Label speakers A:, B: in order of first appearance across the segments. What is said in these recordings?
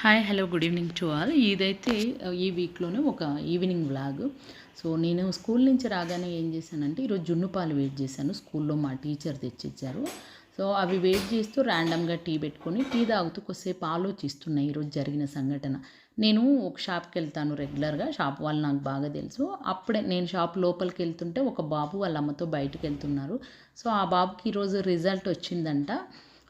A: Hi hello good evening to all ఇదైతే uh, ఈ వీక్లోనే ఒక ఈవినింగ్ వ్లాగ్ సో నేను స్కూల్ నుంచి రాగానే ఏం చేశానంటే ఈరోజు జున్నుపాలు వెయిట్ చేశాను. స్కూల్లో మా టీచర్ తెచ్చిచ్చారు. సో అవి వెయిట్ చేస్తూ ర్యాండమ్గా టీ పెట్టుకొని టీ తాగుతూ కొద్దిసేపు ఆలోచిస్తున్నాయి ఈరోజు జరిగిన సంఘటన. నేను ఒక షాప్కి వెళ్తాను రెగ్యులర్గా షాప్ వాళ్ళు నాకు బాగా తెలుసు. అప్పుడే నేను షాప్ లోపలికి వెళ్తుంటే ఒక బాబు వాళ్ళ అమ్మతో బయటకు వెళ్తున్నారు. సో ఆ బాబుకి ఈరోజు రిజల్ట్ వచ్చిందంట.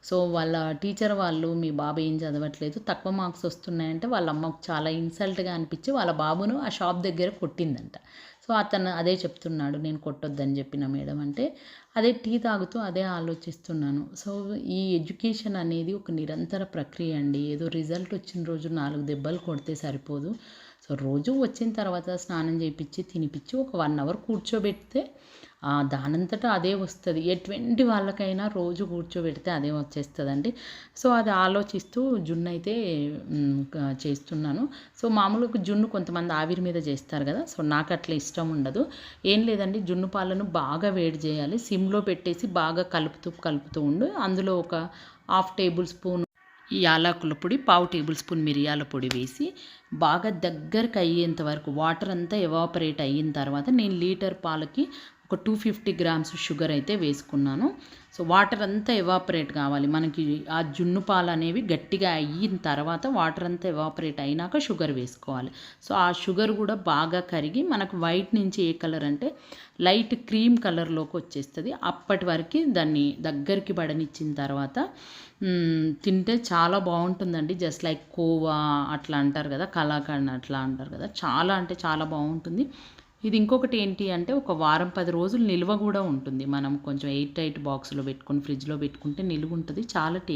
A: సో వాళ్ళ టీచర్ వాళ్ళు మీ బాబు ఏం చదవట్లేదు తక్కువ మార్క్స్ వస్తున్నాయంటే వాళ్ళ అమ్మకు చాలా ఇన్సల్ట్గా అనిపించి వాళ్ళ బాబును ఆ షాప్ దగ్గర కొట్టిందంట. సో అతను అదే చెప్తున్నాడు నేను కొట్టొద్దని చెప్పిన మేడం. అంటే అదే టీ తాగుతూ అదే ఆలోచిస్తున్నాను. సో ఈ ఎడ్యుకేషన్ అనేది ఒక నిరంతర ప్రక్రియ అండి. ఏదో రిజల్ట్ వచ్చిన రోజు నాలుగు దెబ్బలు కొడితే సరిపోదు. సో రోజు వచ్చిన తర్వాత స్నానం చేయించి తినిపించి ఒక వన్ అవర్ కూర్చోబెడితే దానంతటా అదే వస్తుంది. ఎటువంటి వాళ్ళకైనా రోజు కూర్చోబెడితే అదే వచ్చేస్తుందండి. సో అది ఆలోచిస్తూ జున్ను అయితే చేస్తున్నాను. సో మామూలుగా జున్ను కొంతమంది ఆవిరి మీద చేస్తారు కదా సో నాకు అట్లా ఇష్టం ఉండదు. ఏం లేదండి జున్ను పాలను బాగా వేడి చేయాలి. సిమ్లో పెట్టేసి బాగా కలుపుతూ కలుపుతూ ఉండు. అందులో ఒక హాఫ్ టేబుల్ స్పూన్ యాలకుల పొడి పావు టేబుల్ స్పూన్ మిరియాల పొడి వేసి బాగా దగ్గరకు అయ్యేంత వరకు వాటర్ అంతా ఎవాపరేట్ అయిన తర్వాత నేను లీటర్ పాలకి ఒక టూ ఫిఫ్టీ గ్రామ్స్ షుగర్ అయితే వేసుకున్నాను. సో వాటర్ అంతా ఎవాపరేట్ కావాలి. మనకి ఆ జున్ను పాలు అనేవి గట్టిగా అయిన తర్వాత వాటర్ అంతా ఎవాపరేట్ అయినాక షుగర్ వేసుకోవాలి. సో ఆ షుగర్ కూడా బాగా కరిగి మనకు వైట్ నుంచి ఏ కలర్ అంటే లైట్ క్రీమ్ కలర్లోకి వచ్చేస్తుంది. అప్పటి వరకు దాన్ని దగ్గరికి పడనిచ్చిన తర్వాత తింటే చాలా బాగుంటుందండి. జస్ట్ లైక్ కోవా అట్లా అంటారు కదా కలాకండ్ అట్లా అంటారు కదా చాలా అంటే చాలా బాగుంటుంది. ఇది ఇంకొకటి ఏంటి అంటే ఒక వారం పది రోజులు నిల్వ కూడా ఉంటుంది. మనం కొంచెం ఎయిట్ టైట్ బాక్స్లో పెట్టుకొని ఫ్రిడ్జ్లో పెట్టుకుంటే నిలువ ఉంటుంది చాలా టేస్ట్